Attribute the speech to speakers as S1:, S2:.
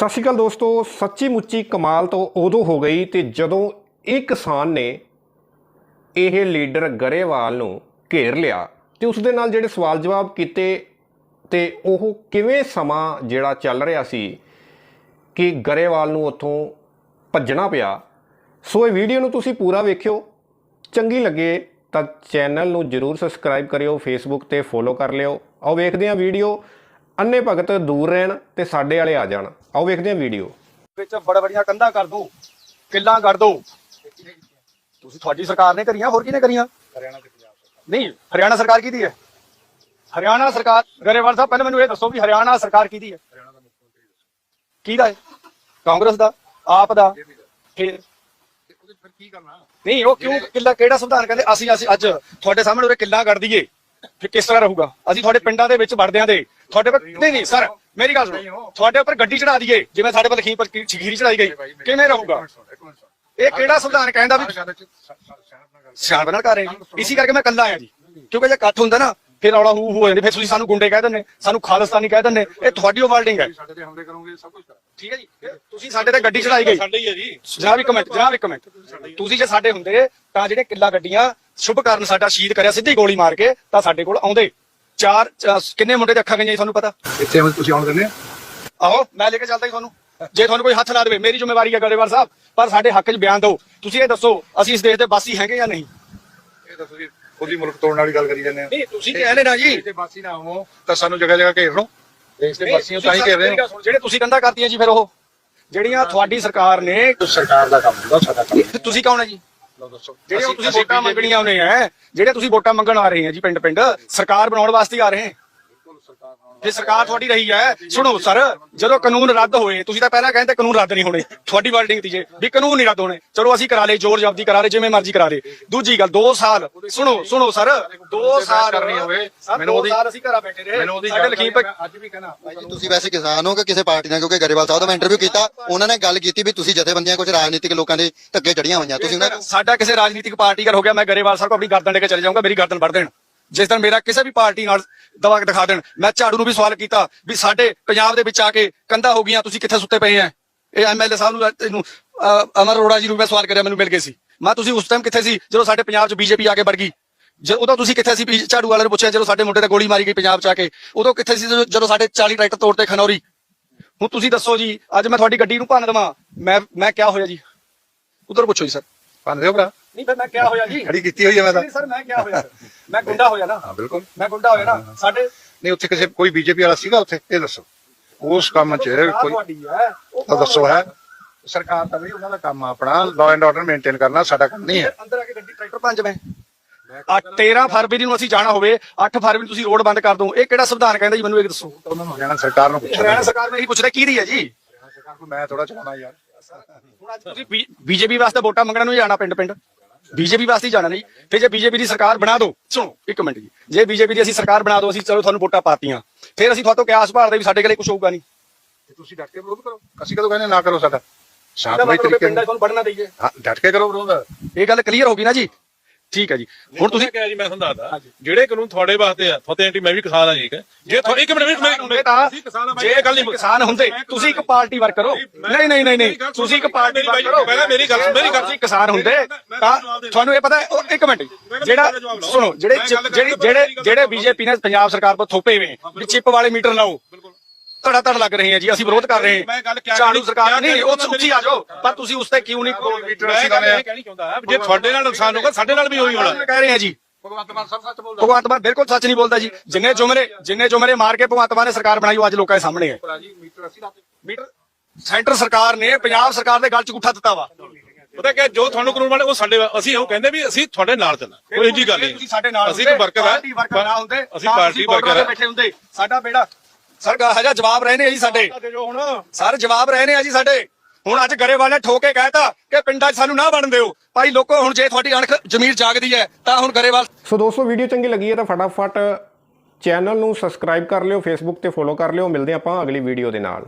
S1: ਸਤਿ ਸ਼੍ਰੀ ਅਕਾਲ ਦੋਸਤੋ, ਸੱਚੀ ਮੁੱਚੀ ਕਮਾਲ ਤੋਂ ਉਦੋਂ ਹੋ ਗਈ ਤੇ ਜਦੋਂ ਇਹ ਕਿਸਾਨ ਨੇ ਇਹ ਲੀਡਰ ਗਰੇਵਾਲ ਨੂੰ ਘੇਰ ਲਿਆ ਤੇ ਉਸ ਦੇ ਨਾਲ ਜਿਹੜੇ ਸਵਾਲ ਜਵਾਬ ਕੀਤੇ ਤੇ ਉਹ ਕਿਵੇਂ ਸਮਾਂ ਜਿਹੜਾ ਚੱਲ ਰਿਹਾ ਸੀ ਕਿ ਗਰੇਵਾਲ ਨੂੰ ਉੱਥੋਂ ਭੱਜਣਾ ਪਿਆ। ਸੋ ਇਹ ਵੀਡੀਓ ਨੂੰ ਤੁਸੀਂ ਪੂਰਾ ਵੇਖਿਓ। ਚੰਗੀ ਲੱਗੇ ਤਾਂ ਚੈਨਲ ਨੂੰ ਜਰੂਰ ਸਬਸਕ੍ਰਾਈਬ ਕਰਿਓ ਫੇਸਬੁੱਕ ਤੇ ਫੋਲੋ ਕਰ ਲਿਓ। ਆਓ ਵੇਖਦੇ ਹਾਂ ਵੀਡੀਓ। ਅੰਨੇ ਭਗਤ ਦੂਰ ਰਹਿਣ ਤੇ ਸਾਡੇ ਵਾਲੇ ਆ ਜਾਣ। ਆਓ ਵੇਖਦੇ ਹਾਂ ਵੀਡੀਓ
S2: ਵਿੱਚ ਬੜਾ ਬੜੀਆਂ ਕੰਧਾਂ ਕਰ ਦੋ, ਕਿੱਲਾਂ ਕਰ ਦੋ। ਤੁਸੀਂ ਤੁਹਾਡੀ ਸਰਕਾਰ ਨੇ ਕਰੀਆਂ, ਹੋਰ ਕਿਹਨੇ ਕਰੀਆਂ? ਹਰਿਆਣਾ ਤੇ ਪੰਜਾਬ ਨਹੀਂ, ਹਰਿਆਣਾ ਸਰਕਾਰ ਕਿਹਦੀ ਹੈ? ਹਰਿਆਣਾ ਸਰਕਾਰ, ਗਰੇਵਾਲ ਸਾਹਿਬ, ਪਹਿਲਾਂ ਮੈਨੂੰ ਇਹ ਦੱਸੋ ਵੀ ਹਰਿਆਣਾ ਸਰਕਾਰ ਕਿਹਦੀ ਹੈ? ਹਰਿਆਣਾ ਦਾ ਮੁੱਖ ਮੰਤਰੀ ਕਿਹਦਾ ਹੈ? ਕਾਂਗਰਸ ਦਾ? ਆਪ ਦਾ? ਫਿਰ
S3: ਫਿਰ ਕੀ ਕਰਨਾ
S2: ਨਹੀਂ, ਉਹ ਕਿਉਂ ਕਿੱਲਾ ਕਿਹੜਾ ਸੰਵਿਧਾਨ ਕਹਿੰਦੇ? ਅਸੀਂ ਅਸੀਂ ਅੱਜ ਤੁਹਾਡੇ ਸਾਹਮਣੇ ਉਰੇ ਕਿੱਲਾ ਕਰ ਦਈਏ। ਫਿਰ ਕਿਸ ਤਰ੍ਹਾਂ ਰਹੂਗਾ? ਅਸੀਂ ਤੁਹਾਡੇ ਪਿੰਡਾਂ ਦੇ ਵਿੱਚ ਵੜਦਿਆਂ ਦੇ ਤੁਹਾਡੇ ਪਰ ਨਹੀਂ ਨਹੀਂ ਸਰ ਮੇਰੀ ਗੱਲ ਸੁਣੋ। ਤੁਹਾਡੇ ਉੱਪਰ ਗੱਡੀ ਚੜਾ ਦਈਏ ਜਿਵੇਂ ਸਾਡੇ ਪਰ ਲਖੀਮ ਪਰ ਖੀਰੀ ਚੜਾਈ ਗਈ। ਕਿਵੇਂ ਰਹੂਗਾ? ਇਹ ਕਿਹੜਾ ਸੰਵਿਧਾਨ ਕਹਿੰਦਾ ਵੀ ਸਿਆਣ ਨਾਲ ਕਰ ਰਹੇ ਇਸੇ ਕਰਕੇ ਮੈਂ ਕੱਲਾ ਆਇਆ ਜੀ। ਕਿਉਂਕਿ ਜੇ ਇਕੱਠ ਹੁੰਦਾ ਨਾ ਫਿਰ ਰੌਲਾ ਹੂ ਹੂ ਜਾਂਦੀ। ਫਿਰ ਤੁਸੀਂ ਸਾਨੂੰ ਗੁੰਡੇ ਕਹਿ ਦਿੰਦੇ ਸਾਨੂੰ ਖਾਲਿਸਤਾਨੀ ਕਹਿ ਦਿੰਦੇ। ਇਹ ਤੁਹਾਡੀ ਵਰਡਿੰਗ ਹੈ।
S3: ਸਾਡੇ ਤੇ ਹਮਲੇ ਕਰੋਗੇ ਸਭ ਕੁਝ ਕਰਾਂਗੇ।
S2: ਠੀਕ ਹੈ ਜੀ। ਫਿਰ ਤੁਸੀਂ ਸਾਡੇ ਤੇ ਗੱਡੀ ਚੜਾਈ ਗਈ।
S3: ਸਾਡੇ ਹੀ ਹੈ ਜੀ।
S2: ਜਨਾਬ ਇੱਕ ਮਿੰਟ ਜਨਾਬ ਇੱਕ ਮਿੰਟ। ਤੁਸੀਂ ਜੇ ਸਾਡੇ ਹੁੰਦੇ ਤਾਂ ਜਿਹੜੇ ਕਿੱਲਾ ਗੱਡੀਆਂ ਸ਼ੁਭ ਕਰਨ ਸਾਡਾ ਸ਼ਹੀਦ ਕਰਿਆ ਸਿੱਧੀ ਗੋਲੀ ਮਾਰ ਕੇ ਤਾਂ ਸਾਡੇ ਕੋਲ ਆਉਂਦੇ। ਚਾਰ ਕਿੰਨੇ ਮੁੰਡੇ ਦੇ ਅੱਖਾਂ ਗਈਆਂ ਜੀ ਤੁਹਾਨੂੰ ਪਤਾ?
S3: ਇੱਥੇ ਹਮਲੇ ਤੁਸੀਂ ਆਉਣ ਦਿੰਦੇ ਆ
S2: ਆਹੋ ਮੈਂ ਲੈ ਕੇ ਚੱਲਦਾ ਜੀ ਤੁਹਾਨੂੰ। ਜੇ ਤੁਹਾਨੂੰ ਕੋਈ ਹੱਥ ਲਾ ਦੇਵੇ ਮੇਰੀ ਜ਼ਿੰਮੇਵਾਰੀ ਹੈ ਗੜੇਵਾਲ ਸਾਹਿਬ ਪਰ ਸਾਡੇ ਹੱਕ 'ਚ ਬਿਆਨ ਦਿਓ। ਤੁਸੀਂ ਇਹ ਦੱਸੋ ਅਸੀਂ ਇਸ ਦੇਸ਼ ਦੇ ਵਾਸੀ ਹੈਗੇ ਜਾਂ ਨਹੀਂ?
S3: ਇਹ ਤਾਂ ਤੁਸੀਂ ਖੁਦ ਹੀ ਮੁਲਕ ਤੋੜਨ ਵਾਲੀ ਗੱਲ ਕਰੀ ਜਾਂਦੇ ਆ
S2: ਨਹੀਂ ਤੁਸੀਂ ਕਹਿੰਦੇ ਨਾ ਜੀ।
S3: ਇੱਥੇ ਬਾਸੀ ਨਾ ਹੋਵੋ ਤਾਂ ਸਾਨੂੰ ਜਗ੍ਹਾ ਜਗ੍ਹਾ ਘੇਰ ਲਓ। ਦੇਸ਼ ਦੇ ਵਾਸੀਆਂ ਤਾਂ ਹੀ ਘੇਰ ਰਹੇ
S2: ਸੁਣੋ, ਜਿਹੜੇ ਤੁਸੀਂ ਕੰਧਾ ਕਰਤੀਆਂ ਜੀ ਫਿਰ ਉਹ ਜਿਹੜੀਆਂ ਤੁਹਾਡੀ ਸਰਕਾਰ ਨੇ
S3: ਹੋ ਸਰਕਾਰ ਦਾ ਕੰਮ ਹੁੰਦਾ ਸਾਡਾ ਕੰਮ
S2: ਤੁਸੀਂ ਕੌਣ ਹੈ ਜੀ?
S3: ਲਓ ਦੱਸੋ।
S2: ਜਿਹੜੇ ਤੁਸੀਂ ਵੋਟਾਂ ਮੰਗਣੀਆਂ ਆਉਨੇ ਆ ਜਿਹੜੇ ਤੁਸੀਂ ਵੋਟਾਂ ਮੰਗਣ ਆ ਰਹੇ ਆ ਜੀ ਪਿੰਡ ਪਿੰਡ ਸਰਕਾਰ ਬਣਾਉਣ ਵਾਸਤੇ ਹੀ ਆ ਰਹੇ। ਜੇ ਸਰਕਾਰ ਤੁਹਾਡੀ ਰਹੀ ਹੈ ਸੁਣੋ ਸਰ ਜਦੋਂ ਕਾਨੂੰਨ ਰੱਦ ਹੋਏ ਤੁਸੀਂ ਤਾਂ ਪਹਿਲਾਂ ਕਹਿੰਦੇ ਕਾਨੂੰਨ ਰੱਦ ਨਹੀਂ ਹੋਣੇ ਤੁਹਾਡੀ ਵਰਡਿੰਗ ਤੀ ਜੇ ਵੀ ਕਾਨੂੰਨ ਨਹੀਂ ਰੱਦ ਹੋਣੇ। ਚਲੋ ਅਸੀਂ ਕਰਾ ਲਏ ਜ਼ੋਰ ਜ਼ਬਦੀ ਕਰਾ ਲਏ ਜਿਵੇਂ ਮਰਜ਼ੀ ਕਰਾ ਲਏ। ਦੂਜੀ ਗੱਲ 2 ਸਾਲ ਸੁਣੋ ਸੁਣੋ ਸਰ 2 ਸਾਲ
S3: ਕਰਨੀ ਹੋਵੇ, ਮੈਨੂੰ
S2: ਦੋ
S3: ਉਹਦੀ-
S2: ਸਾਲ ਅਸੀਂ ਘਰਾਂ ਬੈਠੇ ਰਹੇ।
S3: ਮੈਨੂੰ ਉਹਦੀ
S2: ਸਾਡੇ
S3: ਮੈਂ ਅੱਜ ਵੀ ਕਹਿਣਾ।
S4: ਜੀ ਤੁਸੀਂ ਵੈਸੇ ਕਿਸਾਨ ਹੋ ਕਿ ਕਿਸੇ ਪਾਰਟੀ ਨਾਲ? ਕਿਉਂਕਿ ਗਰੇਵਾਲ ਸਾਹਿਬ ਦਾ ਮੈਂ ਇੰਟਰਵਿਊ ਕੀਤਾ ਉਹਨਾਂ ਨੇ ਗੱਲ ਕੀਤੀ ਵੀ ਤੁਸੀਂ ਜਥੇਬੰਦੀਆਂ ਕੁਝ ਰਾਜਨੀਤਿਕ ਲੋਕਾਂ ਦੇ ਧੱਕੇ ਚੜੀਆਂ ਹੋਈਆਂ। ਤੁਸੀਂ ਉਹਨਾਂ
S2: ਸਾਡਾ ਕਿਸੇ ਰਾਜਨੀਤਿਕ ਪਾਰਟੀ ਕਰ ਹੋ ਗਿਆ ਮੈਂ ਗਰੇਵਾਲ ਸਾਹਿਬ ਕੋ ਆਪਣੀ ਗਰਦਨ ਲੈ ਕੇ ਚਲੇ ਜਾਊਂਗਾ ਮੇਰੀ ਗਰਦਨ ਵੜ ਦੇਣ। ਜਿਸ ਦਿਨ ਮੇਰਾ ਕਿਸੇ ਵੀ ਪਾਰਟੀ ਨਾਲ ਦਵਾ ਦਿਖਾ ਦੇਣ, ਮੈਂ ਝਾੜੂ ਨੂੰ ਵੀ ਸਵਾਲ ਕੀਤਾ ਵੀ ਸਾਡੇ ਪੰਜਾਬ ਦੇ ਵਿੱਚ ਆ ਕੇ ਕੰਧਾ ਹੋ ਗਈਆਂ, ਤੁਸੀਂ ਕਿੱਥੇ ਸੁੱਤੇ ਪਏ ਆ ਇਹ ਐਮਐਲਏ ਸਾਹਿਬ ਨੂੰ, ਇਹਨੂੰ ਅਮਰ ਅਰੋੜਾ ਜੀ ਨੂੰ ਮੈਂ ਸਵਾਲ ਕਰਿਆ, ਮੈਨੂੰ ਮਿਲ ਗਏ ਸੀ। ਮੈਂ ਤੁਸੀਂ ਉਸ ਟਾਈਮ ਕਿੱਥੇ ਸੀ? ਜਦੋਂ ਸਾਡੇ ਪੰਜਾਬ 'ਚ ਬੀਜੇਪੀ ਆ ਕੇ ਵੜ ਗਈ। ਜ- ਉਦੋਂ ਤੁਸੀਂ ਕਿੱਥੇ ਸੀ? ਵੀ ਝਾੜੂ ਵਾਲੇ ਨੂੰ ਪੁੱਛਿਆ, ਜਦੋਂ ਸਾਡੇ ਮੁੰਡੇ ਤੇ ਗੋਲੀ ਮਾਰੀ ਗਈ ਪੰਜਾਬ 'ਚ ਆ ਕੇ, ਉਦੋਂ ਕਿੱਥੇ ਸੀ? ਜਦੋਂ- ਜਦੋਂ ਸਾਡੇ 40 ਟਰੈਕਟਰ ਤੋੜਤੇ ਖਨੌਰੀ। ਹੁਣ ਤੁਸੀਂ ਦੱਸੋ ਜੀ, ਅੱਜ ਮੈਂ ਤੁਹਾਡੀ ਗੱਡੀ ਨੂੰ ਭੰਨ ਦੇਵਾਂ। ਮੈਂ ਮੈਂ ਕਿਆ ਹੋਇਆ ਜੀ? ਉਧਰ ਪੁੱਛੋ ਜੀ, ਸਰ।
S3: ਪੰਨ ਦਿਓ ਭਰਾ।
S2: ਨਹੀਂ ਫਿਰ ਮੈਂ ਕਿਆ ਹੋਇਆ ਜੀ।
S3: ਖੜੀ ਕੀਤੀ ਹੋਈ ਹੈ ਮੈਂ ਤਾਂ।
S2: ਨਹੀਂ ਸਰ ਮੈਂ ਕਿਆ ਹੋਇਆ। ਮੈਂ ਗੁੰਡਾ ਹੋਇਆ ਨਾ।
S3: ਹਾਂ ਬਿਲਕੁਲ।
S2: ਮੈਂ ਗੁੰਡਾ ਹੋਇਆ ਨਾ। ਸਾਡੇ
S3: ਨਹੀਂ ਉੱਥੇ ਕਿਸੇ ਕੋਈ ਬੀਜੇਪੀ ਵਾਲਾ ਸੀਗਾ ਉੱਥੇ? ਇਹ ਦੱਸੋ। ਉਸ ਕੰਮ 'ਚ ਕੋਈ
S2: ਤੁਹਾਡੀ ਹੈ। ਉਹ
S3: ਤਾਂ ਦੱਸੋ ਹੈ? ਸਰਕਾਰ ਦਾ ਵੀ ਉਹਨਾਂ ਦਾ ਕੰਮ ਆਪਣਾ। ਲਾਅ ਐਂਡ ਆਰਡਰ ਮੇਨਟੇਨ ਕਰਨਾ ਸਾਡਾ ਕੰਮ ਨਹੀਂ ਹੈ।
S2: ਅੰਦਰ ਆ ਕੇ ਗੱਡੀ ਟਰੈਕਟਰ ਪੰਜ ਮੈਂ ਆ 13 ਫਰਵਰੀ ਨੂੰ ਅਸੀਂ ਜਾਣਾ ਹੋਵੇ 8 ਫਰਵਰੀ ਨੂੰ ਤੁਸੀਂ ਰੋਡ ਬੰਦ ਕਰ ਦੋ ਇਹ ਕਿਹੜਾ ਸੰਵਿਧਾਨ ਕਹਿੰਦਾ ਜੀ? ਮੈਨੂੰ ਇਹ ਦੱਸੋ।
S3: ਉਹਨਾਂ ਨੂੰ ਹਰਿਆਣਾ ਸਰਕਾਰ ਨੂੰ ਪੁੱਛਣਾ
S2: ਹਰਿਆਣਾ ਸਰਕਾਰ ਨੇ ਇਹੀ ਪੁੱਛ ਰਿਹਾ ਕੀ ਦੀ ਹੈ ਜੀ?
S3: ਸਰਕਾਰ ਨੂੰ ਮੈਂ ਥੋੜਾ ਚਲਾਉਣਾ ਯਾਰ।
S2: ਤੁਸੀਂ ਬੀਜੇਪੀ ਵਾਸਤੇ ਵੋਟਾਂ ਮੰਗਣ ਨੂੰ ਜਾਣਾ ਪਿੰਡ ਪਿੰਡ ਬੀਜੇਪੀ ਵਾਸਤੇ ਹੀ ਜਾਣਾ ਨਹੀਂ। ਫਿਰ ਜੇ ਬੀਜੇਪੀ ਦੀ ਸਰਕਾਰ ਬਣਾ ਦਿਓ ਸੁਣੋ ਇੱਕ ਮਿੰਟ ਜੀ। ਜੇ ਬੀਜੇਪੀ ਦੀ ਅਸੀਂ ਸਰਕਾਰ ਬਣਾ ਦਿਓ ਅਸੀਂ ਚਲੋ ਤੁਹਾਨੂੰ ਵੋਟਾਂ ਪਾਤੀਆਂ। ਫਿਰ ਅਸੀਂ ਤੁਹਾਤੋਂ ਕਿਆਸ ਭਾਲਦੇ ਵੀ ਸਾਡੇ ਕੋਲੇ ਕੁਝ ਹੋਊਗਾ ਨਹੀਂ।
S3: ਤੇ ਤੁਸੀਂ ਡਟ ਕੇ ਵਿਰੋਧ ਕਰੋ। ਅਸੀਂ ਕਦੋਂ ਕਹਿੰਦੇ ਨਾ ਕਰੋ ਸਾਡਾ? ਸ਼ਾਂਤਮਈ
S2: ਮਤਲਬ ਪਿੰਡਾਂ ਤੁਹਾਨੂੰ ਵੜਨਾ ਦਈਏ
S3: ਹਾਂ ਡਟ ਕੇ ਕਰੋ ਵਿਰੋਧ।
S2: ਇਹ ਗੱਲ ਕਲੀਅਰ ਹੋ ਗਈ ਨਾ ਜੀ। ਠੀਕ ਹੈ ਜੀ। ਹੁਣ ਤੁਸੀਂ
S5: ਕਿਹਾ ਜੀ ਮੈਂ ਤੁਹਾਨੂੰ ਦੱਸਦਾ ਜਿਹੜੇ ਕਾਨੂੰਨ ਤੁਹਾਡੇ ਵਾਸਤੇ ਆ ਫਤਿਹ ਐਂਟੀ ਮੈਂ ਵੀ ਕਿਸਾਨ ਆ ਜੀ ਹੈ ਜੇ ਤੁਹਾਡੇ ਇੱਕ ਮਿੰਟ ਇੱਕ ਮਿੰਟ
S2: ਹੁੰਦੇ ਤਾਂ ਜੇ ਗੱਲ ਨਹੀਂ ਕਿਸਾਨ ਹੁੰਦੇ। ਤੁਸੀਂ ਇੱਕ ਪਾਰਟੀ ਵਰਕ ਕਰੋ। ਨਹੀਂ ਨਹੀਂ ਨਹੀਂ ਨਹੀਂ ਤੁਸੀਂ ਇੱਕ ਪਾਰਟੀ ਵਰਕ ਕਰੋ।
S5: ਪਹਿਲਾਂ ਮੇਰੀ ਗੱਲ ਮੇਰੀ ਗੱਲ
S2: ਤੁਸੀਂ ਕਿਸਾਨ ਹੁੰਦੇ ਤਾਂ ਤੁਹਾਨੂੰ ਇਹ ਪਤਾ ਹੈ ਉਹ ਇੱਕ ਮਿੰਟ। ਜਿਹੜਾ ਸੁਣੋ ਜਿਹੜੀ ਜਿਹੜੇ ਜਿਹੜੇ ਬੀਜੇਪੀ ਨੇ ਪੰਜਾਬ ਸਰਕਾਰ ਪਰ ਥੋਪੇ ਹੋਏ ਵੀ ਚਿੱਪ ਵਾਲੇ ਮੀਟਰ ਲਾਓ। ਧੜਾ ਧੜ ਲੱਗ ਰਹੇ ਆ ਜੀ ਅਸੀਂ ਵਿਰੋਧ ਕਰ ਰਹੇ
S5: ਮੈਂ ਗੱਲ
S2: ਹਾਂ
S5: ਕਿਆ
S2: ਝਾੜੂ
S5: ਕਰੀ-
S2: ਸਰਕਾਰ ਨਹੀਂ ਉਹ ਉੱਚੀ ਆ ਜਾਓ ਪਰ ਤੁਸੀਂ ਉਸ ਤੇ ਕਿਉਂ ਨਹੀਂ
S3: ਮੀਟਰ
S5: ਮੈਂ
S3: ਅਸੀਂ
S5: ਕਹਿਣੀ ਚਾਹੁੰਦਾ ਜੇ ਤੁਹਾਡੇ ਨਾਲ ਨੁਕਸਾਨ ਹੋਗਾ ਸਾਡੇ ਨਾਲ ਵੀ ਹੋਈ ਹੋਣਾ।
S2: ਕਹਿ ਰਹੇ ਆ ਜੀ।
S3: ਭਗਵੰਤ ਮਾਨ ਸਭ ਸੱਚ ਬੋਲਦਾ।
S2: ਭਗਵੰਤ ਮਾਨ ਬਿਲਕੁਲ ਸੱਚ ਨਹੀਂ ਬੋਲਦਾ ਜੀ। ਜਿੰਨੇ ਜੁਮਰੇ ਜਿੰਨੇ ਜੁਮਰੇ ਮਾਰ ਕੇ ਭਗਵੰਤ ਮਾਨ ਨੇ ਸਰਕਾਰ ਬਣਾਈ ਉਹ ਅੱਜ ਲੋਕਾਂ ਦੇ ਸਾਹਮਣੇ ਹੈ।
S3: ਮੀਟਰ ਅਸੀਂ ਲਾਤੇ।
S2: ਮੀਟਰ ਸੈਂਟਰ ਸਰਕਾਰ ਨੇ ਪੰਜਾਬ ਸਰਕਾਰ ਦੇ ਗਲ 'ਚ ਗੁੱਠਾ ਦਿੱਤਾ ਵਾ।
S5: ਪਤਾ ਕਿ ਜੋ ਤੁਹਾਨੂੰ ਕਾਨੂੰਨ ਵਾਲੇ ਉਹ ਸਾਡੇ ਅਸੀਂ ਉਹ ਕਹਿੰਦੇ ਵੀ ਅਸੀਂ ਤੁਹਾਡੇ ਨਾਲ ਚੱਲਣਾ। ਕੋਈ ਇਹਦੀ ਗੱਲ ਨਹੀਂ।
S2: ਤੁਸੀਂ ਸਾਡੇ ਨਾਲ
S5: ਅਸੀਂ ਵਰਕਰ ਆ। ਅਸੀਂ ਪਾਰਟੀ ਵਰਕਰ ਆ।
S2: ਬੈਠੇ ਹੁੰਦੇ। ਸਾਡਾ ਬੇੜਾ ਸਰ ਹਜਾ ਜਵਾਬ ਰਹੇ ਨੇ ਜੀ ਸਾਡੇ। ਸਰ ਜਵਾਬ ਰਹੇ ਨੇ ਆ ਜੀ ਸਾਡੇ। ਹੁਣ ਅੱਜ ਗਰੇਵਾਲ ਨੇ ਠੋਕੇ ਕਹਿਤਾ ਕਿ ਪਿੰਡਾਂ 'ਚ ਸਾਨੂੰ ਨਾ ਵੜਨ ਦਿਓ। ਭਾਈ ਲੋਕੋ ਹੁਣ ਜੇ ਤੁਹਾਡੀ ਅਣਖ ਜ਼ਮੀਰ ਜਾਗਦੀ ਹੈ ਤਾਂ ਹੁਣ ਗਰੇਵਾਲ
S1: ਸੋ ਦੋਸਤੋ ਵੀਡੀਓ ਚੰਗੀ ਲੱਗੀ ਹੈ ਤਾਂ ਫਟਾਫਟ ਚੈਨਲ ਨੂੰ ਸਬਸਕ੍ਰਾਈਬ ਕਰ ਲਿਓ ਫੇਸਬੁੱਕ ਤੇ ਫੋਲੋ ਕਰ ਲਿਓ। ਮਿਲਦੇ ਆਪਾਂ ਅਗਲੀ ਵੀਡੀਓ ਦੇ ਨਾਲ।